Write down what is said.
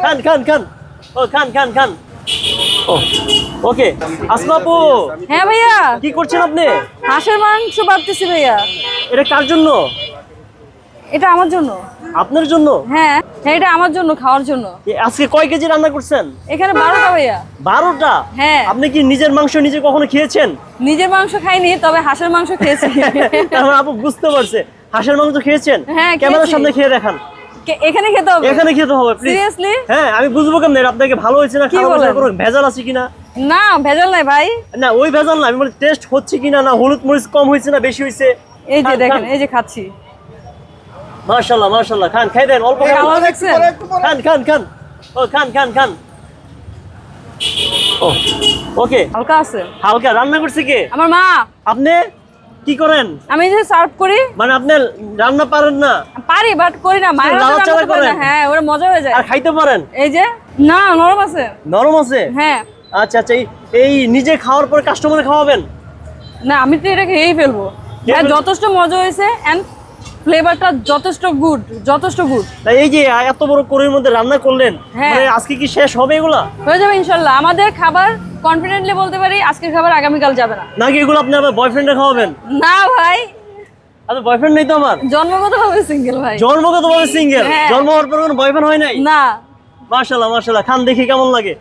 খান খান খান। ও খান খান খান। ওকে আসমা আপু হ্যাঁ ভাইয়া। কি করছেন আপনি? হাঁসের মাংস ভাবতেছি ভাইয়া। এটা কার জন্য? এটা আমার জন্য। আপনার জন্য? হ্যাঁ হ্যাঁ এটা আমার জন্য খাওয়ার জন্য। আজকে কয় কেজি রান্না করছেন? এখানে বারোটা ভাইয়া। বারোটা? হ্যাঁ। আপনি কি নিজের মাংস নিজে কখনো খেয়েছেন? নিজের মাংস খাইনি তবে হাঁসের মাংস খেয়েছি। আপু বুঝতে পারছে। হাঁসের মাংস খেয়েছেন? হ্যাঁ, ক্যামেরার সামনে খেয়ে দেখান। এখানে খেতে হবে? এখানে খেতে হবে সিরিয়াসলি হ্যাঁ আমি বুঝব কেমন? আপনাকে ভালো হয়েছে না কোনো ভেজাল আছে কিনা? না ভেজাল নাই ভাই। না ওই ভেজাল না আমি বলি টেস্ট হচ্ছে কিনা না হলুদ মরিচ কম হয়েছে না বেশি হয়েছে? এই যে দেখেন এই যে খাচ্ছি। মাশাল্লাহ মাশাল্লাহ খান খাই দেন অল্প খান। খান খান খান। ও খান খান খান। ও ওকে। হালকা আছে। হালকা রান্না করছে কে? আমার মা। আপনি? কি করেন? আমি যে সার্ভ করি। মানে আপনি রান্না পারেন না? পারি বাট করি না। মায়ের রান্না করে না। করেন? হ্যাঁ ওরা মজা হয়ে যায়। আর খাইতে পারেন? এই যে না নরম আছে। নরম আছে? হ্যাঁ। আচ্ছা আচ্ছা এই এই নিজে খাওয়ার পর কাস্টমার খাওয়াবেন? না আমি তো এটা খেয়েই ফেলব। হ্যাঁ যথেষ্ট মজা হয়েছে এন্ড ফ্লেভারটা যথেষ্ট গুড যথেষ্ট গুড তাই এই যে এত বড় কড়ির মধ্যে রান্না করলেন হ্যাঁ। মানে আজকে কি শেষ হবে এগুলা? হয়ে যাবে ইনশাল্লাহ। আমাদের খাবার কনফিডেন্টলি বলতে পারি আজকের খাবার আগামীকাল যাবে না। নাকি এগুলো আপনি আমার বয়ফ্রেন্ডে খাওয়াবেন? না ভাই। আপনার বয়ফ্রেন্ড নেই তো আমার? জন্মগত ভাবে সিঙ্গেল ভাই। জন্মগত ভাবে সিঙ্গেল হ্যাঁ। জন্ম হওয়ার পর কোনো বয়ফ্রেন্ড হয় নাই? না। মাশাআল্লাহ মাশাআল্লাহ। খান দেখি কেমন লাগে।